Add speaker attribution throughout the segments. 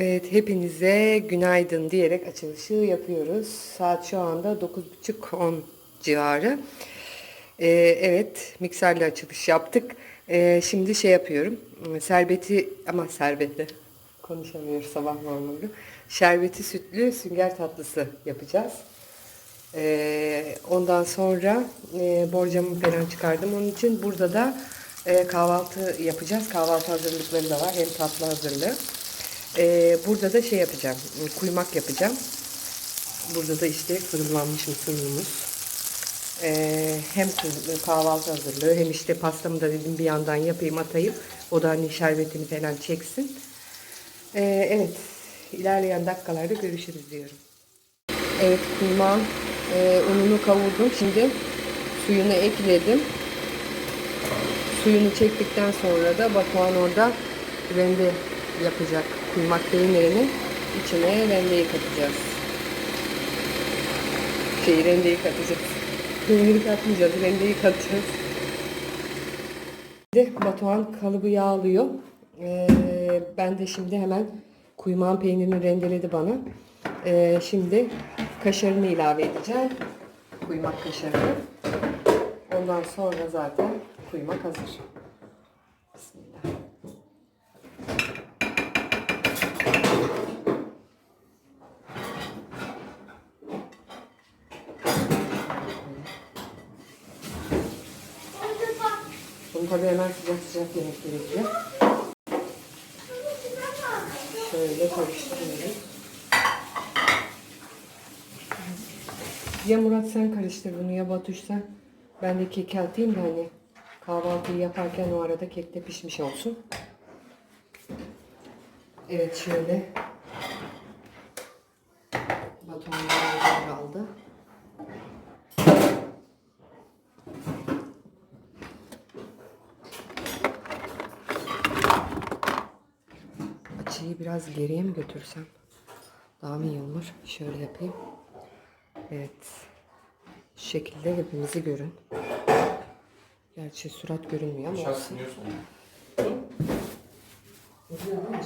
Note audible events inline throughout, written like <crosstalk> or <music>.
Speaker 1: Evet, hepinize günaydın diyerek açılışı yapıyoruz. Saat şu anda 9.30-10 civarı. Ee, evet, mikserle açılış yaptık. Ee, şimdi şey yapıyorum. Serbeti, ama serbeti konuşamıyor sabah normali. Şerbeti sütlü sünger tatlısı yapacağız. Ee, ondan sonra e, borcamı falan çıkardım. Onun için burada da e, kahvaltı yapacağız. Kahvaltı hazırlıkları da var. Hem tatlı hazırlığı. Ee, burada da şey yapacağım. Kuymak yapacağım. Burada da işte fırınlanmış mısır unumuz. Ee, hem kahvaltı hazırlığı hem işte pastamı da dedim bir yandan yapayım atayım. O da hani şerbetini falan çeksin. Ee, evet. ilerleyen dakikalarda görüşürüz diyorum. Evet kuymağın e, ununu kavurdum. Şimdi suyunu ekledim. Suyunu çektikten sonra da Batuhan orada rende yapacak kuymak peynirinin içine rendeyi katacağız. Şeyi rendeyi katacağız. Peyniri katmayacağız, rendeyi katacağız. Şimdi Batuhan kalıbı yağlıyor. Ee, ben de şimdi hemen kuymağın peynirini rendeledi bana. Ee, şimdi kaşarını ilave edeceğim. Kuymak kaşarını. Ondan sonra zaten kuymak hazır. Bismillah. Bunu tabii hemen sıcak sıcak yemek gerekiyor. Şöyle karıştırıyoruz. Ya Murat sen karıştır bunu ya Batuş sen. Ben de keki atayım da hani kahvaltıyı yaparken o arada kek de pişmiş olsun. Evet şöyle. Batuhanlar aldı. Açıyı biraz geriye mi götürsem? Daha mı iyi olur? Şöyle yapayım. Evet. Şu şekilde hepimizi görün. Gerçi surat görünmüyor ama olsun.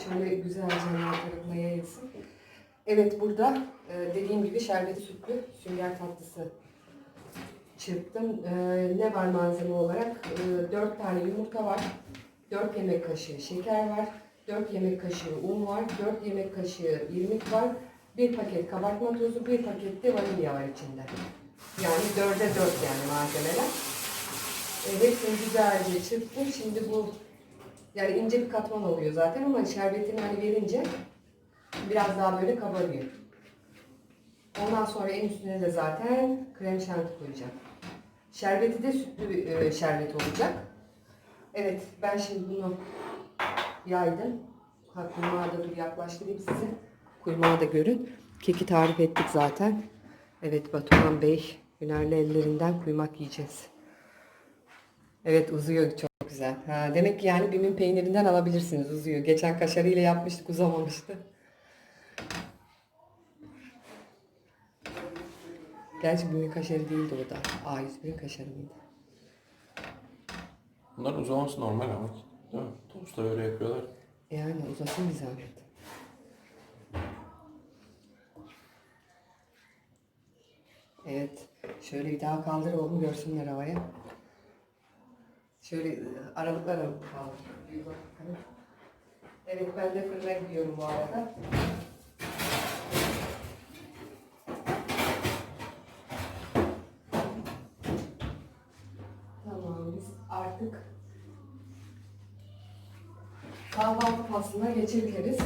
Speaker 1: Şöyle güzelce her tarafına yayılsın. Evet burada e, dediğim gibi şerbeti sütlü sünger tatlısı çırptım. E, ne var malzeme olarak? E, 4 tane yumurta var. 4 yemek kaşığı şeker var. 4 yemek kaşığı un var. 4 yemek kaşığı irmik var. 1 paket kabartma tozu, 1 paket de vanilya var içinde. Yani 4'e 4 yani malzemeler. E, hepsini güzelce çırptım. Şimdi bu yani ince bir katman oluyor zaten ama şerbetini hani verince biraz daha böyle kabarıyor. Ondan sonra en üstüne de zaten krem şanti koyacağım. Şerbeti de sütlü bir e, şerbet olacak. Evet ben şimdi bunu yaydım. Kuymağı da dur yaklaştırayım size. Kuymağı da görün. Keki tarif ettik zaten. Evet Batuhan Bey hünerli ellerinden kuymak yiyeceğiz. Evet uzuyor çok güzel. Ha, demek ki yani Bim'in peynirinden alabilirsiniz uzuyor. Geçen kaşarıyla yapmıştık uzamamıştı. Gerçi Bim'in kaşarı değildi o da. A101'in kaşarı mıydı?
Speaker 2: Bunların uzaması normal ama. Değil mi? Tosta öyle yapıyorlar.
Speaker 1: Yani uzasın bir zahmet. Evet. Şöyle bir daha kaldır oğlum görsünler havaya. Şöyle e, aralıklar aralık kaldır. Evet ben de fırına gidiyorum bu arada. Tamam biz artık kahvaltı faslına geçebiliriz.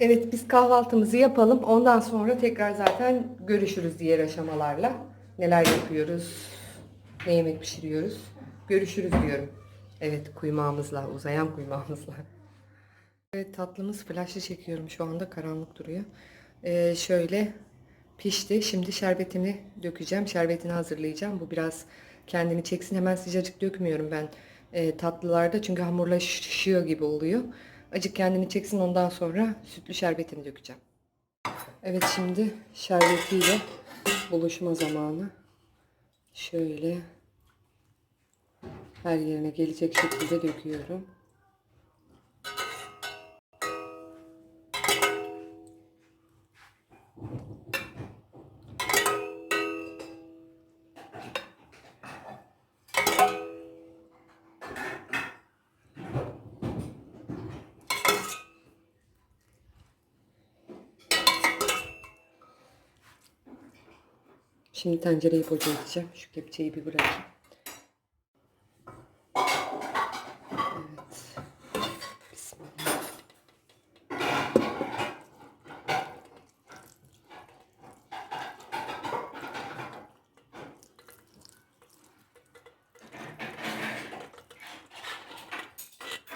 Speaker 1: Evet biz kahvaltımızı yapalım. Ondan sonra tekrar zaten görüşürüz diğer aşamalarla. Neler yapıyoruz, ne yemek pişiriyoruz. Görüşürüz diyorum. Evet kuymağımızla, uzayan kuymağımızla. Evet tatlımız flaşlı çekiyorum şu anda karanlık duruyor. Ee, şöyle pişti. Şimdi şerbetini dökeceğim. Şerbetini hazırlayacağım. Bu biraz kendini çeksin. Hemen sıcacık dökmüyorum ben e, tatlılarda. Çünkü hamurlaşıyor gibi oluyor. Acık kendini çeksin ondan sonra sütlü şerbetini dökeceğim. Evet şimdi şerbetiyle buluşma zamanı. şöyle her yerine gelecek şekilde döküyorum. Şimdi tencereyi boca edeceğim. Şu kepçeyi bir bırakayım. Evet. Bismillah.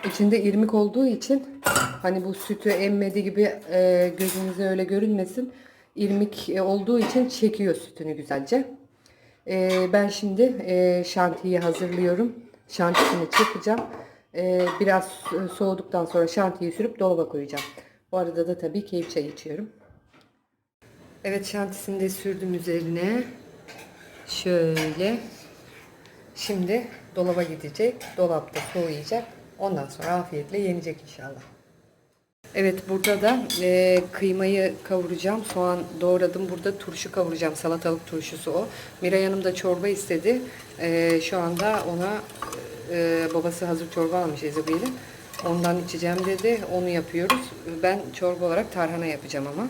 Speaker 1: İçinde irmik olduğu için hani bu sütü emmedi gibi e, gözünüze öyle görünmesin. İrmik e, olduğu için çekiyor sütünü güzelce. E, ben şimdi e, şantiyi hazırlıyorum. Şantisini çekeceğim. E, biraz so- soğuduktan sonra şantiyi sürüp dolaba koyacağım. Bu arada da tabii keyif çayı içiyorum. Evet şantisini de sürdüm üzerine. Şöyle. Şimdi dolaba gidecek. Dolapta soğuyacak. Ondan sonra afiyetle yenecek inşallah. Evet burada da e, kıymayı kavuracağım. Soğan doğradım. Burada turşu kavuracağım. Salatalık turşusu o. Miray Hanım da çorba istedi. E, şu anda ona e, babası hazır çorba almış Ezogel'i. Ondan içeceğim dedi. Onu yapıyoruz. Ben çorba olarak tarhana yapacağım ama.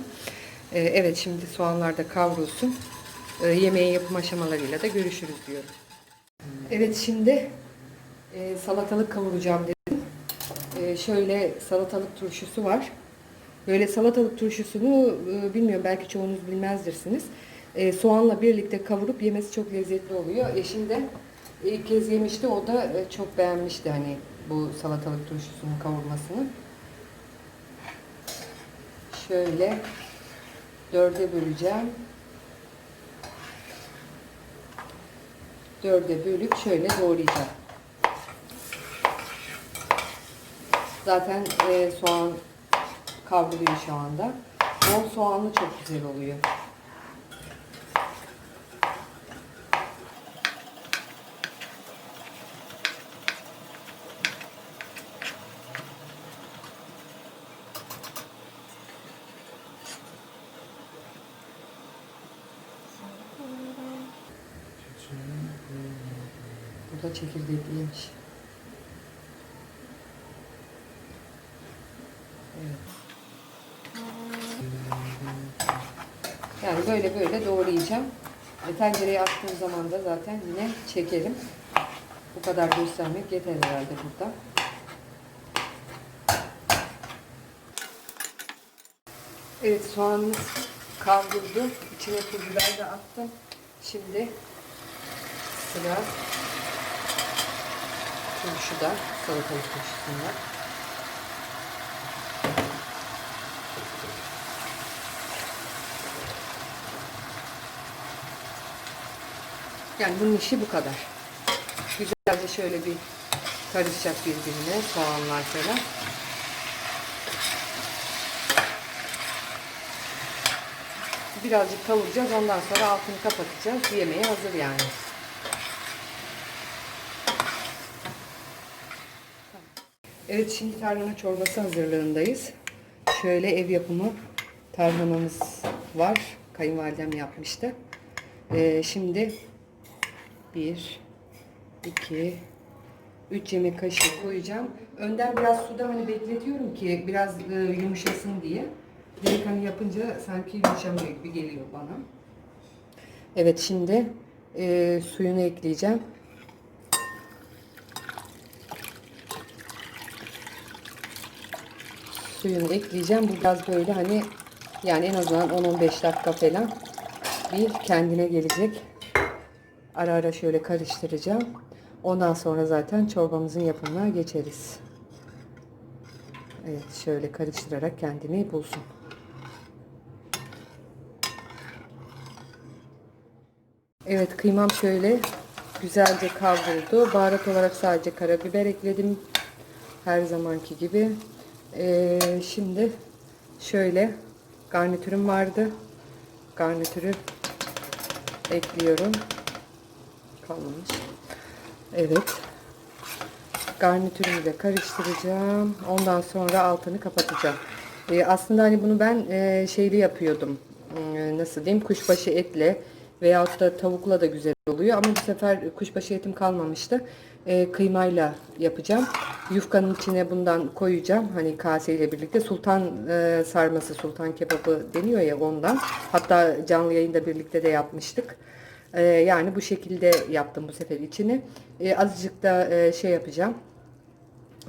Speaker 1: E, evet şimdi soğanlar da kavrulsun. E, yemeğin yapım aşamalarıyla da görüşürüz diyorum. Evet şimdi e, salatalık kavuracağım dedim. E, şöyle salatalık turşusu var. Böyle salatalık turşusunu e, bilmiyorum belki çoğunuz bilmezdirsiniz. E, soğanla birlikte kavurup yemesi çok lezzetli oluyor. Eşim de ilk kez yemişti. O da e, çok beğenmişti hani bu salatalık turşusunun kavurmasını. Şöyle dörde böleceğim. Dörde bölüp şöyle doğrayacağım. Zaten e, soğan kavruluyor şu anda. Bol soğanlı çok güzel oluyor. Bu da çekirdekliymiş. Yani böyle böyle doğrayacağım. E, tencereye attığım zaman da zaten yine çekerim. Bu kadar göstermek yeter herhalde burada. Evet soğanımız kavruldu. İçine pul biber de attım. Şimdi sıra turşuda, salatalık turşusunda. Yani bunun işi bu kadar. Güzelce şöyle bir karışacak birbirine soğanlar falan. Birazcık kavuracağız. Ondan sonra altını kapatacağız. Yemeğe hazır yani. Evet şimdi tarhana çorbası hazırlığındayız. Şöyle ev yapımı tarhanamız var. Kayınvalidem yapmıştı. Ee, şimdi 1 2 3 yemek kaşığı koyacağım. Önden biraz suda hani bekletiyorum ki biraz e, yumuşasın diye. Direkt hani yapınca sanki yumuşamıyor gibi geliyor bana. Evet şimdi e, suyunu ekleyeceğim. Suyunu ekleyeceğim. Bu biraz böyle hani yani en azından 10-15 dakika falan bir kendine gelecek. Ara ara şöyle karıştıracağım. Ondan sonra zaten çorbamızın yapımına geçeriz. Evet şöyle karıştırarak kendini bulsun. Evet kıymam şöyle güzelce kavruldu. Baharat olarak sadece karabiber ekledim. Her zamanki gibi. Ee, şimdi şöyle garnitürüm vardı. Garnitürü ekliyorum. Kalmamış. Evet. Garnitürümü de karıştıracağım. Ondan sonra altını kapatacağım. Ee, aslında hani bunu ben e, şeyli yapıyordum. Hmm, nasıl diyeyim? Kuşbaşı etle veyahut da tavukla da güzel oluyor. Ama bu sefer kuşbaşı etim kalmamıştı. Ee, kıymayla yapacağım. Yufkanın içine bundan koyacağım. Hani kaseyle birlikte sultan e, sarması, sultan kebabı deniyor ya ondan. Hatta canlı yayında birlikte de yapmıştık. Ee, yani bu şekilde yaptım bu sefer içini. Ee, azıcık da e, şey yapacağım.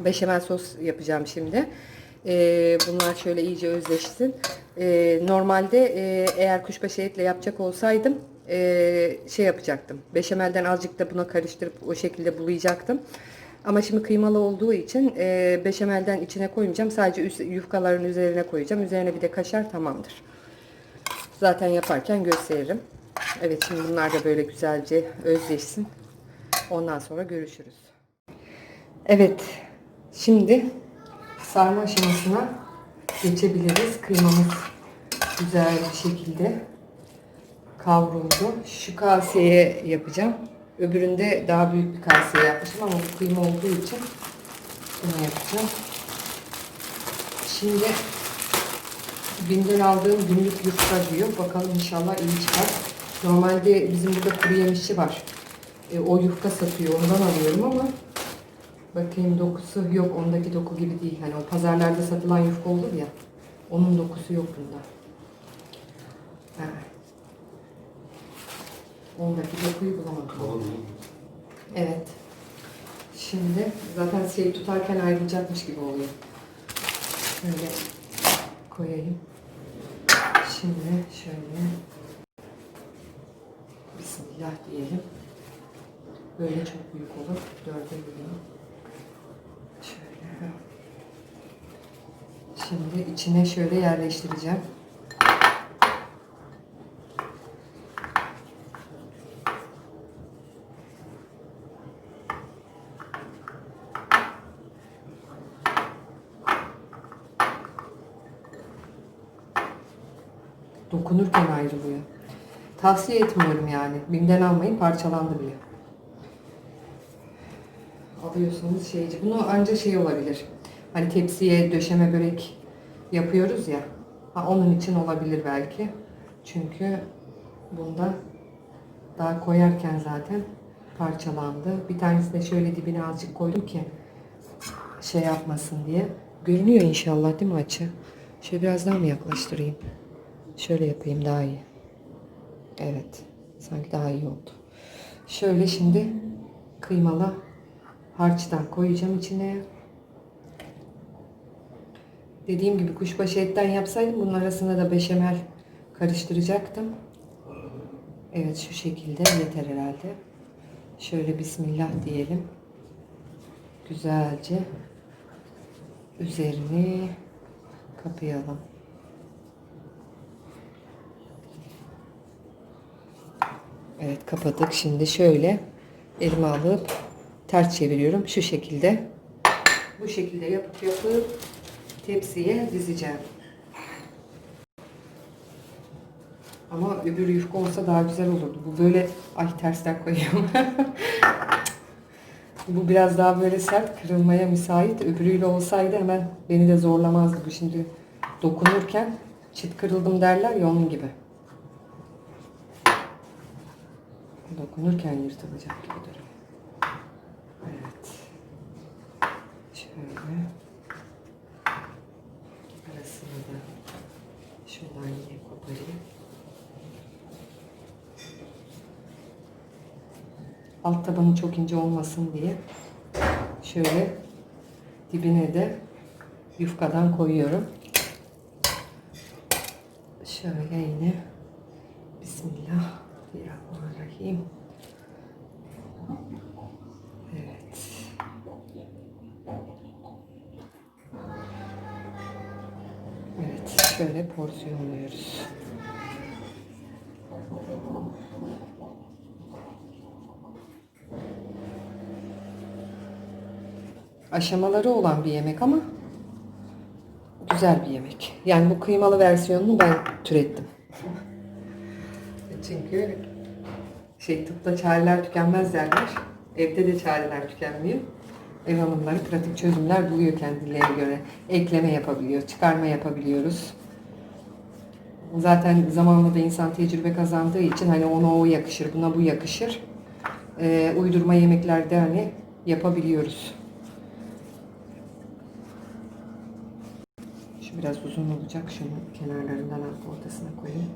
Speaker 1: Beşamel sos yapacağım şimdi. Ee, bunlar şöyle iyice özleşsin. Ee, normalde e, eğer kuşbaşı etle yapacak olsaydım e, şey yapacaktım. Beşamelden azıcık da buna karıştırıp o şekilde bulayacaktım. Ama şimdi kıymalı olduğu için e, beşamelden içine koymayacağım. Sadece üst, yufkaların üzerine koyacağım. Üzerine bir de kaşar tamamdır. Zaten yaparken gösteririm. Evet şimdi bunlar da böyle güzelce özleşsin. Ondan sonra görüşürüz. Evet. Şimdi sarma aşamasına geçebiliriz. Kıymamız güzel bir şekilde kavruldu. Şu kaseye yapacağım. Öbüründe daha büyük bir kaseye yapmışım ama bu kıyma olduğu için bunu yapacağım. Şimdi Bim'den aldığım günlük yufka diyor. Bakalım inşallah iyi çıkar. Normalde bizim burada kuru yemişçi var. E, o yufka satıyor. Ondan alıyorum ama bakayım dokusu yok. Ondaki doku gibi değil. Hani o pazarlarda satılan yufka olur ya. Onun dokusu yok bunda. Ha. Ondaki dokuyu bulamadım. Evet. Şimdi zaten şey tutarken ayrılacakmış gibi oluyor. Şöyle koyayım. Şimdi şöyle Bismillah diyelim. Böyle çok büyük olur. Dörde böleyim. Şöyle. Şimdi içine şöyle yerleştireceğim. Dokunurken ayrılıyor. Tavsiye etmiyorum yani. Bim'den almayın parçalandı bile. Alıyorsanız şeyci. Bunu ancak şey olabilir. Hani tepsiye döşeme börek yapıyoruz ya. Ha, onun için olabilir belki. Çünkü bunda daha koyarken zaten parçalandı. Bir tanesi de şöyle dibine azıcık koydum ki şey yapmasın diye. Görünüyor inşallah değil mi açı? Şöyle biraz daha mı yaklaştırayım? Şöyle yapayım daha iyi. Evet. Sanki daha iyi oldu. Şöyle şimdi kıymalı harçtan koyacağım içine. Dediğim gibi kuşbaşı etten yapsaydım bunun arasına da beşamel karıştıracaktım. Evet şu şekilde yeter herhalde. Şöyle bismillah diyelim. Güzelce üzerini kapayalım. Evet kapadık. Şimdi şöyle elime alıp ters çeviriyorum. Şu şekilde. Bu şekilde yapıp yapıp tepsiye dizeceğim. Ama öbür yufka olsa daha güzel olurdu. Bu böyle ay tersten koyuyorum. <laughs> bu biraz daha böyle sert kırılmaya müsait. Öbürüyle olsaydı hemen beni de zorlamazdı bu şimdi. Dokunurken çıt kırıldım derler ya onun gibi. Dokunurken yırtılacak gibi duruyor. Evet. Şöyle. Arasını da şuradan yine koparayım. Alt tabanı çok ince olmasın diye şöyle dibine de yufkadan koyuyorum. Şöyle yine Bismillahirrahmanirrahim. Evet. Evet, şöyle porsiyonluyoruz. Aşamaları olan bir yemek ama güzel bir yemek. Yani bu kıymalı versiyonunu ben türettim. Çünkü Şey tıpta çareler tükenmez derler. Evde de çareler tükenmiyor. Ev hanımları pratik çözümler buluyor kendilerine göre. Ekleme yapabiliyor, çıkarma yapabiliyoruz. Zaten zamanla da insan tecrübe kazandığı için hani ona o yakışır, buna bu yakışır. Ee, uydurma yemeklerde hani yapabiliyoruz. Şu biraz uzun olacak. Şunu kenarlarından ortasına koyayım.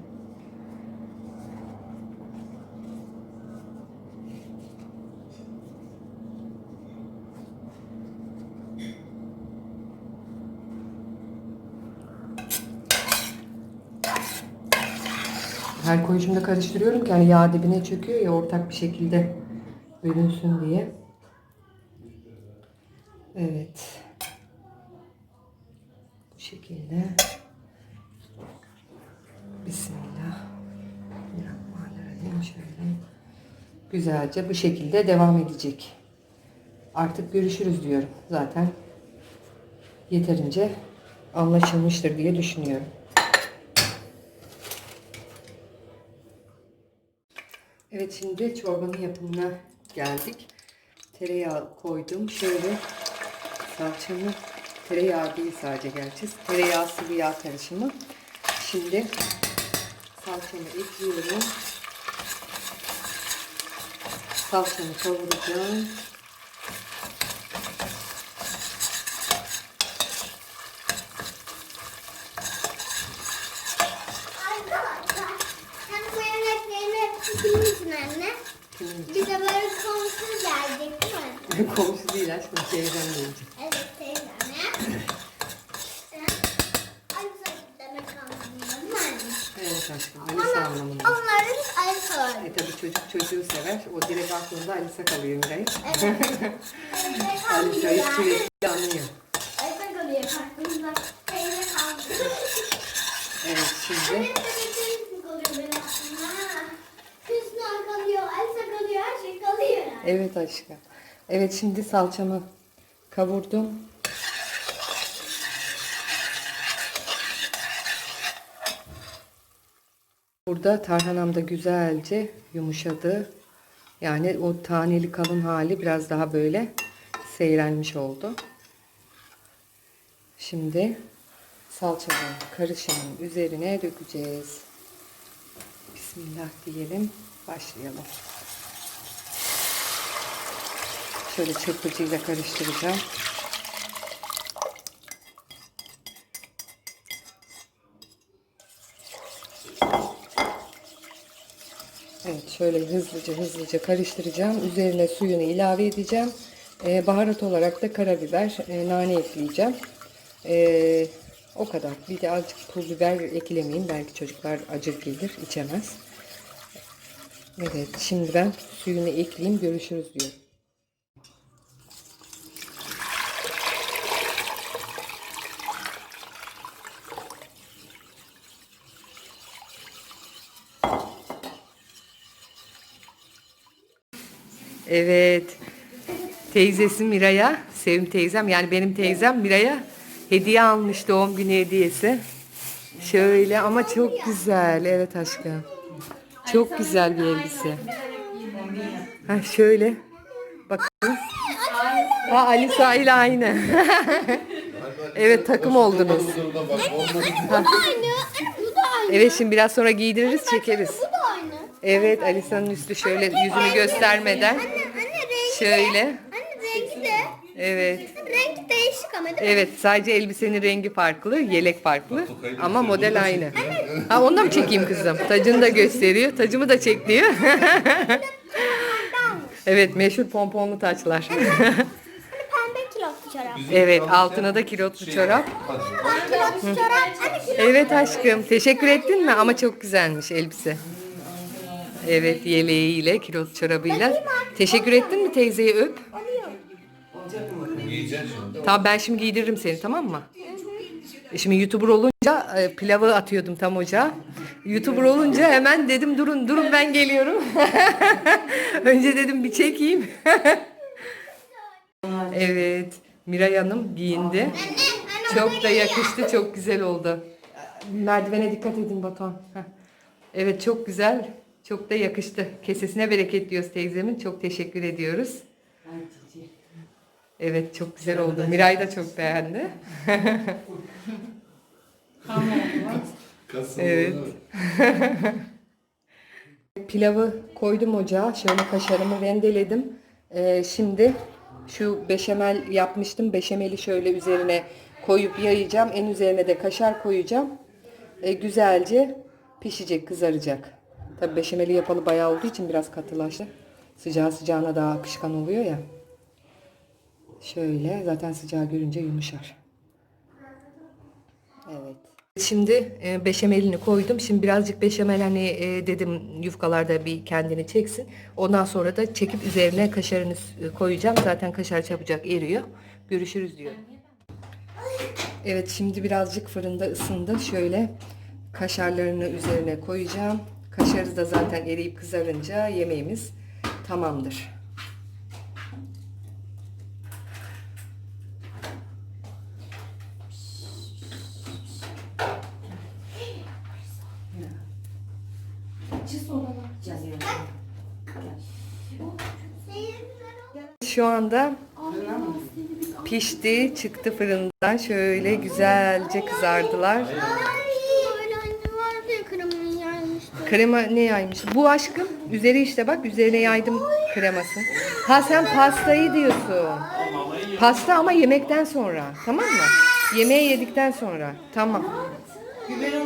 Speaker 1: Her koyuşumda karıştırıyorum ki hani yağ dibine çöküyor ya ortak bir şekilde bölünsün diye. Evet. Şekilde. Bismillah. Bismillahirrahmanirrahim. Şöyle. Güzelce bu şekilde devam edecek. Artık görüşürüz diyorum. Zaten yeterince anlaşılmıştır diye düşünüyorum. Evet şimdi çorbanın yapımına geldik. Tereyağı koydum. Şöyle salçamı tereyağı değil sadece gerçi. Tereyağı sıvı yağ karışımı. Şimdi salçamı ekliyorum. Salçamı kavuracağım.
Speaker 3: Arkadaşlar, sen bu yemeklerin hepsi kimin için anne? Bize böyle komşu gelecek değil mi?
Speaker 1: Komşu değil aşkım teyzem gelecek.
Speaker 3: Evet teyzem ya. Aynı sayı demek anlamında değil mi
Speaker 1: Evet aşkım Alisa anlamında.
Speaker 3: Onların aynı soru.
Speaker 1: E tabi çocuk çocuğu sever. O direkt aklında Alisa kalıyor Miray.
Speaker 3: Evet. <laughs>
Speaker 1: Alisa
Speaker 3: kalmıyor.
Speaker 1: sürekli anlıyor.
Speaker 3: Teyze kalıyor aklımda. Teyze kalmıyor.
Speaker 1: Evet şimdi.
Speaker 3: Hüsnü kalıyor, kalıyor, her şey kalıyor.
Speaker 1: Evet aşkım. Evet şimdi salçamı kavurdum. Burada tarhanam da güzelce yumuşadı. Yani o taneli kalın hali biraz daha böyle seyrelmiş oldu. Şimdi salçanın karışımın üzerine dökeceğiz. Bismillah diyelim. Başlayalım. Şöyle çırpıcıyla karıştıracağım. Evet şöyle hızlıca hızlıca karıştıracağım. Üzerine suyunu ilave edeceğim. Ee, baharat olarak da karabiber, e, nane ekleyeceğim. Ee, o kadar. Bir de azıcık pul biber eklemeyin. Belki çocuklar acı gelir, içemez. Evet şimdi ben suyunu ekleyeyim görüşürüz diyor. Evet. Teyzesi Miray'a, Sevim teyzem yani benim teyzem Miray'a hediye almış doğum günü hediyesi. Şöyle ama çok güzel. Evet aşkım. Çok güzel bir elbise. Ha şöyle. Bakın. Ha Alisa ile aynı. <laughs> evet takım oldunuz.
Speaker 3: Bu da aynı, bu da aynı,
Speaker 1: Evet şimdi biraz sonra giydiririz çekeriz. Evet Alisa'nın üstü şöyle yüzünü göstermeden.
Speaker 3: Anne, anne rengi
Speaker 1: Şöyle.
Speaker 3: Anne rengi de,
Speaker 1: Evet.
Speaker 3: rengi değişik ama değil mi?
Speaker 1: Evet sadece elbisenin rengi farklı, yelek farklı ama model aynı. Ha onu da mı çekeyim kızım? Tacını da gösteriyor. Tacımı da çek diyor. <laughs> evet meşhur pomponlu taçlar. <laughs>
Speaker 3: Hani pembe kilotlu çorap.
Speaker 1: evet altına da kilotlu çorap.
Speaker 3: Kilotlu çorap, anne kilotlu
Speaker 1: Evet aşkım teşekkür ettin mi? Ama çok güzelmiş elbise. Evet yeleğiyle kilotlu çorabıyla. Teşekkür ettin mi teyzeyi öp?
Speaker 2: Giyeceksin şimdi.
Speaker 1: Tamam ben şimdi giydiririm seni tamam mı? E Şimdi YouTuber olunca e, pilavı atıyordum tam ocağa. YouTuber olunca hemen dedim durun durun ben geliyorum. <laughs> Önce dedim bir çekeyim. <laughs> evet Miray Hanım giyindi. Çok da yakıştı çok güzel oldu. Merdivene dikkat edin Batuhan. Heh. Evet çok güzel. Çok da yakıştı. Kesesine bereket diyoruz teyzemin. Çok teşekkür ediyoruz. Evet çok güzel oldu. Miray da çok beğendi. Evet. <laughs> Pilavı koydum ocağa. Şöyle kaşarımı rendeledim. Ee, şimdi şu beşamel yapmıştım. Beşameli şöyle üzerine koyup yayacağım. En üzerine de kaşar koyacağım. Ee, güzelce pişecek, kızaracak. Tabii beşameli yapalı bayağı olduğu için biraz katılaştı. Sıcağı sıcağına daha akışkan oluyor ya. Şöyle zaten sıcağı görünce yumuşar. Evet. Şimdi e, beşamelini koydum. Şimdi birazcık beşamel hani e, dedim yufkalarda bir kendini çeksin. Ondan sonra da çekip üzerine kaşarını s- koyacağım. Zaten kaşar çabucak eriyor. Görüşürüz diyor. Evet şimdi birazcık fırında ısındı. Şöyle kaşarlarını üzerine koyacağım. Kaşarı da zaten eriyip kızarınca yemeğimiz tamamdır. Şu anda pişti, çıktı fırından. Şöyle güzelce kızardılar.
Speaker 3: Ay, böyle anne vardı ya kremanın yaymıştı.
Speaker 1: Krema ne yaymış? Bu aşkım. Üzeri işte bak üzerine yaydım kreması. Ha sen pastayı diyorsun. Pasta ama yemekten sonra. Tamam mı? Yemeği yedikten sonra. Tamam.
Speaker 4: Biberonla